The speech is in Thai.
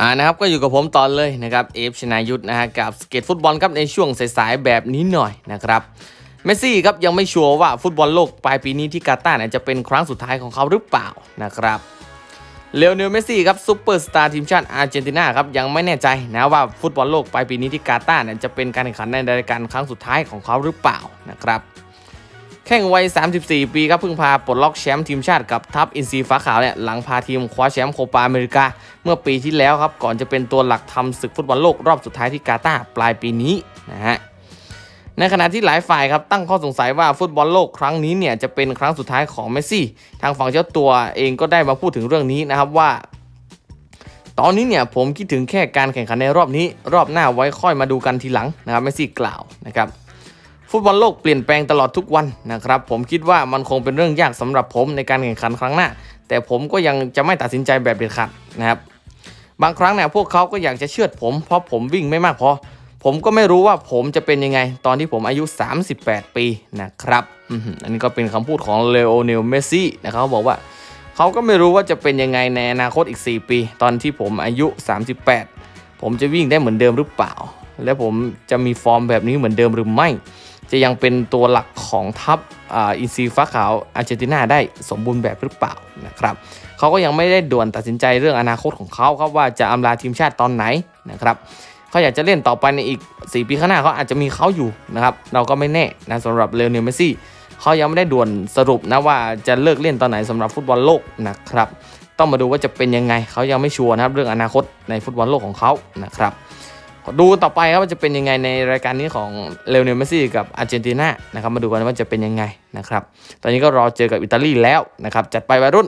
อ่านะครับก็อยู่กับผมตอนเลยนะครับเอฟชนายุทธนะฮะกับสเก็ตฟุตบอลครับในช่วงสายๆแบบนี้หน่อยนะครับเมสซี่ครับยังไม่ชัวร์ว่าฟุตบอลโลกปลายปีนี้ที่กาตาร์เนี่ยจะเป็นครั้งสุดท้ายของเขาหรือเปล่านะครับเลโอเนลเมสซี่ครับซูเปอร์สตาร์ทีมชาติอาร์เจนตินาครับยังไม่แน่ใจนะว่าฟุตบอลโลกปลายปีนี้ที่กาตาร์เนี่ยจะเป็นการแข่งขันในรายการครั้งสุดท้ายของเขาหรือเปล่านะครับ แข่งวัย 34 ปีครับเพิ่งพาปลดล็อกแชมป์ทีมชาติกับทัพอินซีฟ้าขาวเนี่ยหลังพาทีมคว้าแชมป์โคปาอเมริกา เมื่อปีที่แล้วครับ ก่อนจะเป็นตัวหลักทำศึกฟุตบอลโลกรอบสุดท้ายที่กาตาร์ปลายปีนี้นะฮะในขณะที่หลายฝ่ายครับตั้งข้อสงสัยว่าฟุตบอลโลกครั้งนี้เนี่ยจะเป็นครั้งสุดท้ายของเมสซี่ ทางฝั่งเจ้าตัวเองก็ได้มาพูดถึงเรื่องนี้นะครับว่า ตอนนี้เนี่ยผมคิดถึงแค่การแข่งขันในรอบนี้ รอบหน้าไว้ค่อยมาดูกันทีหลังนะครับเมสซี่กล่าวนะครับ ฟุตบอลโลกเปลี่ยนแปลงตลอดทุกวันนะครับ ผมคิดว่ามันคงเป็นเรื่องยากสำหรับผมในการแข่งขันครั้งหน้า แต่ผมก็ยังจะไม่ตัดสินใจแบบเด็ดขาดนะครับบางครั้งเนี่ยพวกเขาก็อยากจะเชือดผม เพราะผมวิ่งไม่มากพอ ผมก็ไม่รู้ว่าผมจะเป็นยังไง ตอนที่ผมอายุ 38 ปีนะครับอันนี้ก็เป็นคำพูดของเลโอเนลเมสซี่นะครับเขาบอกว่า เขาก็ไม่รู้ว่าจะเป็นยังไงในอนาคตอีก 4 ปี ตอนที่ผมอายุ 38 ผมจะวิ่งได้เหมือนเดิมหรือเปล่า และผมจะมีฟอร์มแบบนี้เหมือนเดิมหรือไม่ จะยังเป็นตัวหลักของทัพอินซีฟ้าขาวอาร์เจนตินาได้สมบูรณ์แบบหรือเปล่านะครับเขาก็ยังไม่ได้ด่วนตัดสินใจเรื่องอนาคตของเขาครับว่าจะอำลาทีมชาติตอนไหนนะครับเขาอยากจะเล่นต่อไปในอีก 4 ปีข้างหน้าเขาอาจจะมีเขาอยู่นะครับเราก็ไม่แน่นะสำหรับเลโอเนลเมซี่เขายังไม่ได้ด่วนสรุปนะว่าจะเลิกเล่นตอนไหนสำหรับฟุตบอลโลกนะครับต้องมาดูว่าจะเป็นยังไงเขายังไม่ชัวร์นะครับเรื่องอนาคตในฟุตบอลโลกของเขานะครับ ดูต่อไปครับว่าจะเป็นยังไงในรายการนี้ของเลโอเนลเมสซี่กับอาร์เจนตินานะครับมาดูกันว่าจะเป็นยังไงนะครับตอนนี้ก็รอเจอกับอิตาลีแล้วนะครับจัดไปวัยรุ่น